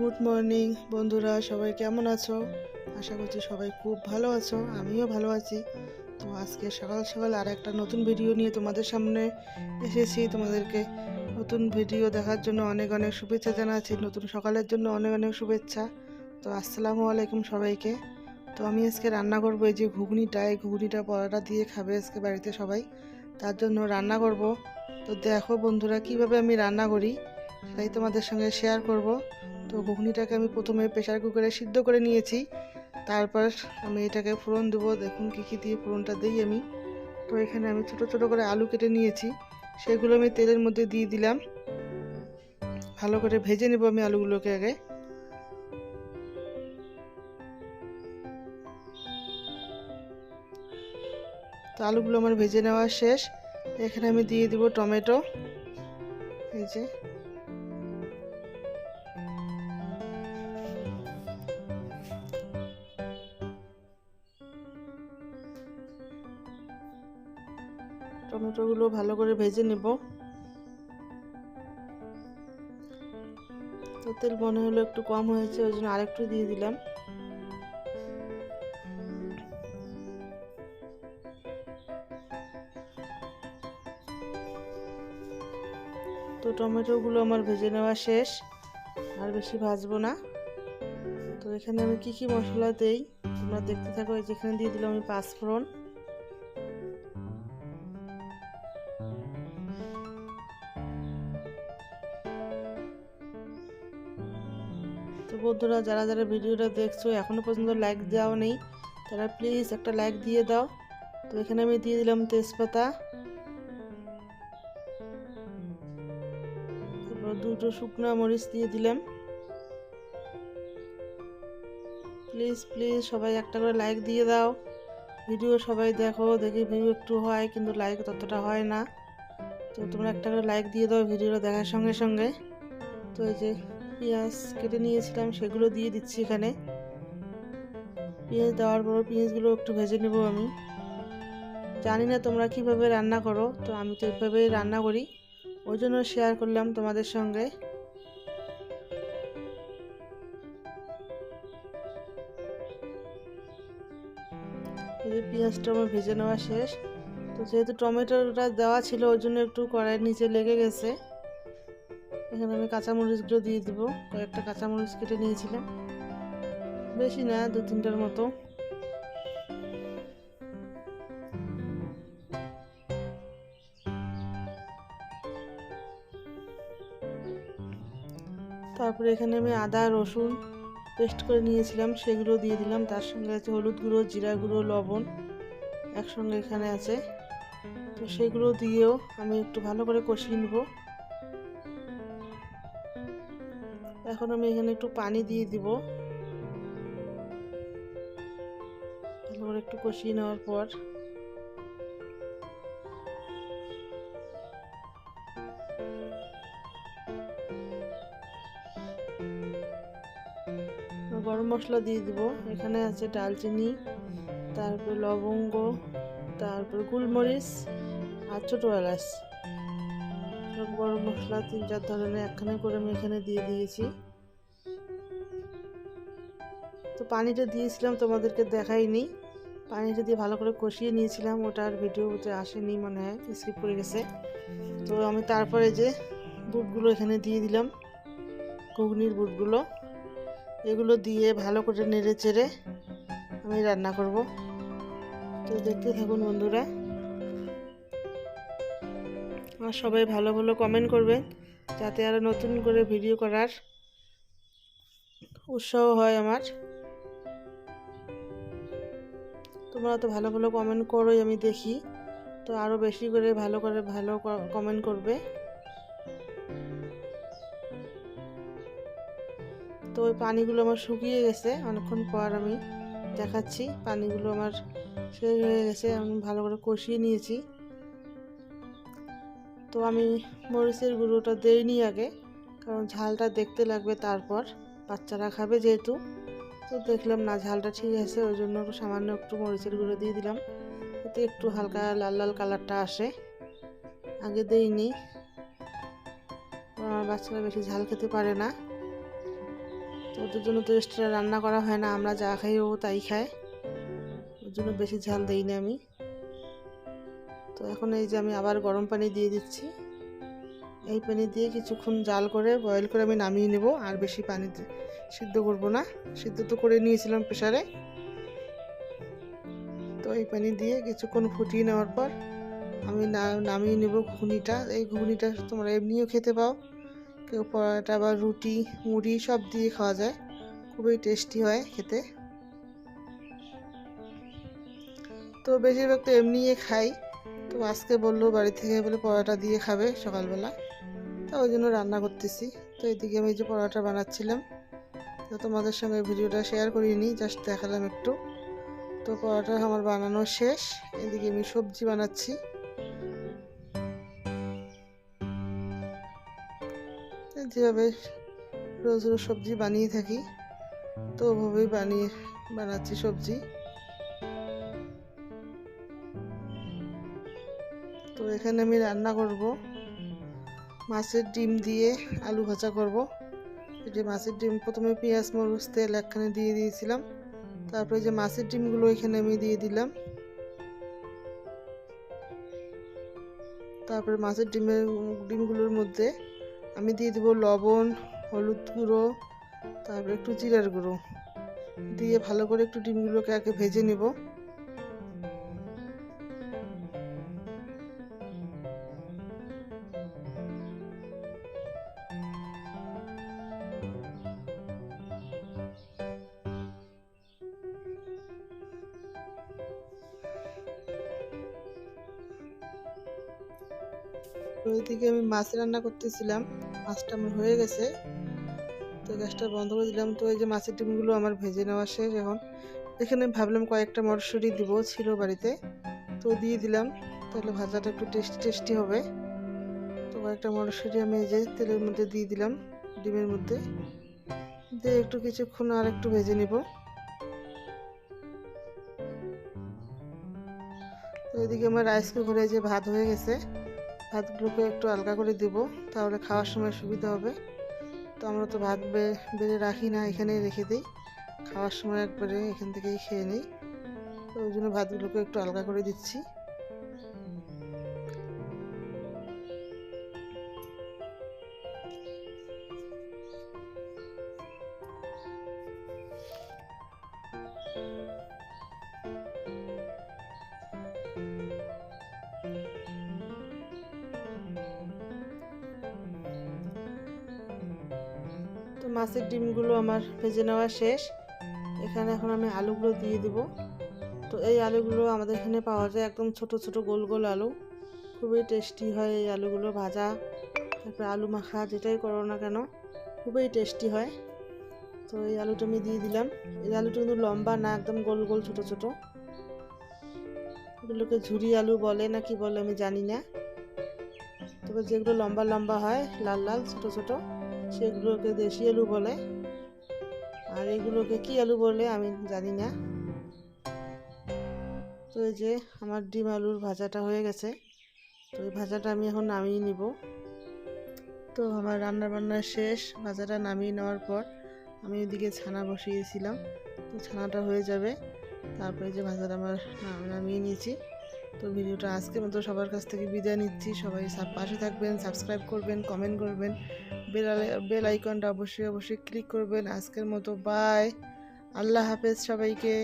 Good morning বন্ধুরা, সবাই কেমন আছো? আশা করছি সবাই খুব ভালো আছো, আমিও ভালো আছি। তো আজকে সকাল সকাল আর একটা নতুন ভিডিও নিয়ে তোমাদের সামনে এসেছি। তোমাদেরকে নতুন ভিডিও দেখার জন্য অনেক অনেক শুভেচ্ছা জানাচ্ছি, নতুন সকালের জন্য অনেক অনেক শুভেচ্ছা। তো আসসালামু আলাইকুম সবাইকে। তো আমি আজকে রান্না করব, এই যে ঘুগনিটা, এই ঘুগনিটা পরোটা দিয়ে খাবে আজকে বাড়িতে সবাই। তার জন্য রান্না করব। তো দেখো বন্ধুরা, কীভাবে আমি রান্না করি। সেটাই তোমাদের সঙ্গে শেয়ার করব। তো ঘুগনিটাকে আমি প্রথমে প্রেশার কুকারে সিদ্ধ করে নিয়েছি। তারপর আমি এটাকে ফোড়ন দেবো। দেখুন কী কী দিয়ে ফোড়নটা দিই আমি। তো এখানে আমি ছোট ছোট করে আলু কেটে নিয়েছি। সেগুলো আমি তেলের মধ্যে দিয়ে দিলাম। ভালো করে ভেজে নেব আমি আলুগুলোকে আগে। তো আলুগুলো আমার ভেজে নেওয়া শেষ। এখানে আমি দিয়ে দিব টমেটো। এই যে টমেটোগুলো ভালো করে ভেজে নেব। তো তেল মনে হলো একটু কম হয়েছে, ওই জন্য আরেকটু দিয়ে দিলাম। তো টমেটোগুলো আমার ভেজে নেওয়া শেষ, আর বেশি ভাজবো না। তো এখানে আমি কি কি মশলা দেই, তোমরা দেখতে থাকো যেখানে দিয়ে দিলাম আমি পাঁচফোড়ন। তো বন্ধুরা, যারা যারা ভিডিওটা দেখছ এখনও পর্যন্ত লাইক দেওয়া নেই, তারা প্লিজ একটা লাইক দিয়ে দাও। তো এখানে আমি দিয়ে দিলাম তেজপাতা। তারপর দুটো শুকনো মরিচ দিয়ে দিলাম। প্লিজ প্লিজ সবাই একটা করে লাইক দিয়ে দাও। ভিডিও সবাই দেখো, দেখি ভিডিও একটু হয়, কিন্তু লাইক ততটা হয় না। তো তোমরা একটা করে লাইক দিয়ে দাও ভিডিওটা দেখার সঙ্গে সঙ্গে। তো এই যে পেঁয়াজ কেটে নিয়েছিলাম, সেগুলো দিয়ে দিচ্ছি এখানে। পেঁয়াজ দেওয়ার পর পেঁয়াজগুলো একটু ভেজে নেব আমি। জানি না তোমরা কীভাবে রান্না করো, তো আমি তো এভাবেই রান্না করি। ওই জন্য শেয়ার করলাম তোমাদের সঙ্গে। এই পেঁয়াজটা আমার ভেজে নেওয়া শেষ, তো যেহেতু টমেটোটা দেওয়া ছিল, ওই জন্য একটু কড়াইয়ের নিচে লেগে গেছে। এখানে আমি কাঁচামরিচগুলো দিয়ে দেবো। কয়েকটা কাঁচামরিচ কেটে নিয়েছিলাম। বেশি না, দু তিনটার মতো। তারপরে এখানে আমি আদা, রসুন পেস্ট করে নিয়েছিলাম। সেগুলো দিয়ে দিলাম। তার সঙ্গে আছে হলুদ গুঁড়ো, জিরা গুঁড়ো, লবণ একসঙ্গে এখানে আছে। তো সেগুলো দিয়েও আমি একটু ভালো করে কষিয়ে নেব। এখন আমি এখানে একটু পানি দিয়ে দিব। একটু কষিয়ে নেওয়ার পর। গরম মশলা দিয়ে দিব। এখানে আছে ডালচিনি, তারপর লবঙ্গ, তারপর গোলমরিচ আর ছোটো এলাচ। গরম মশলা তিন চার ধরনের একখানে করে আমি এখানে দিয়ে দিয়েছি। তো পানিটা দিয়েছিলাম, তোমাদেরকে দেখাইনি। পানিটা দিয়ে ভালো করে কষিয়ে নিয়েছিলাম ওটার ভিডিওতে আসেনি, মনে হয় স্কিপ করে গেছে। তো আমি তারপরে যে বুটগুলো এখানে দিয়ে দিলাম, ঘুগনির বুটগুলো, এগুলো দিয়ে ভালো করে নেড়ে চেড়ে আমি রান্না করব। তো দেখতে থাকুন বন্ধুরা। আর সবাই ভালো ভালো কমেন্ট করবেন, যাতে আরও নতুন করে ভিডিও করার উৎসাহ হয় আমার। তোমরা তো ভালো ভালো কমেন্ট করোই, আমি দেখি। তো আরও বেশি করে ভালো করে ভালো কমেন্ট করবে। তো ওই পানিগুলো আমার শুকিয়ে গেছে, অনেকক্ষণ পর আমি দেখাচ্ছি। পানিগুলো আমার শেষ হয়ে গেছে, আমি ভালো করে কষিয়ে নিয়েছি। তো আমি মরিচের গুঁড়োটা দেইনি আগে, কারণ ঝালটা দেখতে লাগবে তারপর। বাচ্চারা খাবে যেহেতু। তো দেখলাম না, ঝালটা ঠিক আছে ওই জন্য সামান্য একটু মরিচের গুঁড়ো দিয়ে দিলাম। এতে একটু হালকা লাল লাল কালারটা আসে। আগে দেইনি। আমার বাচ্চারা বেশি ঝাল খেতে পারে না। তো ওদের জন্য তো এক্সট্রা রান্না করা হয় না, আমরা যা খাই ও তাই খায়। ওর জন্য বেশি ঝাল দিই আমি। তো এখন এই যে আমি আবার গরম পানি দিয়ে দিচ্ছি। এই পানি দিয়ে কিছুক্ষণ জাল করে বয়েল করে আমি নামিয়ে নেব, আর বেশি পানি সিদ্ধ করব না। সিদ্ধ তো করে নিয়েছিলাম প্রেশারে তো এই পানি দিয়ে কিছুক্ষণ ফুটিয়ে নেওয়ার পর আমি নামিয়ে নেব ঘুগনিটা। এই ঘুগনিটা তোমরা এমনিও খেতে পাও। কেউ পরোটা বা রুটি, মুড়ি সব দিয়ে খাওয়া যায়। খুবই টেস্টি হয় খেতে। তো বেশিরভাগ তো এমনিই খাই। তো আজকে বলল বাড়ি থেকে বলে পরোটা দিয়ে খাবে সকালবেলা। তো ওই জন্য রান্না করতেছি। তো এদিকে আমি যে পরোটা বানাচ্ছিলাম তো তোমাদের সঙ্গে ভিডিওটা শেয়ার করিনি জাস্ট দেখালাম একটু। তো পরোটা আমার বানানো শেষ, এদিকে আমি সবজি বানাচ্ছি। যেভাবে রোজ রোজ সবজি বানিয়ে থাকি, তো ওভাবেই বানিয়ে বানাচ্ছি সবজি। তো এখানে আমি রান্না করব, মাছের ডিম দিয়ে আলু ভাজা করব। যে মাছের ডিম। প্রথমে পেঁয়াজ, মরিচ, তেল একখানে দিয়ে দিয়েছিলাম। তারপরে যে মাছের ডিমগুলো এখানে আমি দিয়ে দিলাম। তারপরে মাছের ডিমের, ডিমগুলোর মধ্যে আমি দিয়ে দেবো লবণ, হলুদ গুঁড়ো, তারপরে একটু জিরার গুঁড়ো। দিয়ে ভালো করে একটু ডিমগুলোকে আগে ভেজে নেব। ওইদিকে আমি মাছ রান্না করতেছিলাম। মাছটা আমার হয়ে গেছে। তো গ্যাসটা বন্ধ করে দিলাম। তো এই যে মাছের ডিমগুলো আমার ভেজে নেওয়া শেষ এখন। এখানে ভাবলাম কয়েকটা মটরশুঁটি দিব, ছিল বাড়িতে। তো দিয়ে দিলাম। তাহলে ভাজাটা একটু টেস্টি টেস্টি হবে। তো কয়েকটা মটরশুঁটি আমি এই যে তেলের মধ্যে দিয়ে দিলাম, ডিমের মধ্যে। দিয়ে একটু কিছুক্ষণ আর একটু ভেজে নিব। তো এদিকে আমার রাইস কুকারে যে ভাত হয়ে গেছে। ভাতগুলোকে একটু আলগা করে দেব, তাহলে খাওয়ার সময় সুবিধা হবে। তো আমরা তো ভাত বেড়ে রাখি না, এখানেই রেখে দিই। খাওয়ার সময় একবারে এখান থেকেই খেয়ে নিই। তো ওই জন্য ভাতগুলোকে একটু আলগা করে দিচ্ছি। মাছের ডিমগুলো আমার ভেজে নেওয়া শেষ। এখানে এখন আমি আলুগুলো দিয়ে দিব। তো এই আলুগুলো আমাদের এখানে পাওয়া যায় একদম ছোট ছোট গোল গোল আলু। খুবই টেস্টি হয় এই আলুগুলো ভাজা। তারপরে আলু মাখা, যেটাই করো না কেন, খুবই টেস্টি হয়। তো এই আলুটা আমি দিয়ে দিলাম। এই আলুটা কিন্তু লম্বা না, একদম গোল গোল ছোট ছোট। এগুলোকে ঝুরি আলু বলে না কি বলে আমি জানি না। তবে যেগুলো লম্বা লম্বা হয়, লাল লাল, ছোট ছোট। সেগুলোকে দেশি আলু বলে। আর এগুলোকে কি আলু বলে আমি জানি না। তো এই যে আমার ডিম আলুর ভাজাটা হয়ে গেছে। তো এই ভাজাটা আমি এখন নামিয়ে নিব। তো আমার রান্না বান্না শেষ। ভাজাটা নামিয়ে নেওয়ার পর আমি ওইদিকে ছানা বসিয়েছিলাম। তো ছানাটা হয়ে যাবে। তারপরে যে ভাজাটা আমার নামিয়ে নিয়েছি। তো ভিডিওটা আজকের মতো সবার কাছ থেকে বিদায় নিচ্ছি। সবাই পাশে থাকবেন, সাবস্ক্রাইব করবেন, কমেন্ট করবেন। বেল আইকনটা অবশ্যই অবশ্যই ক্লিক করবেন। আজকের মতো বাই আল্লাহ হাফেজ সবাইকে।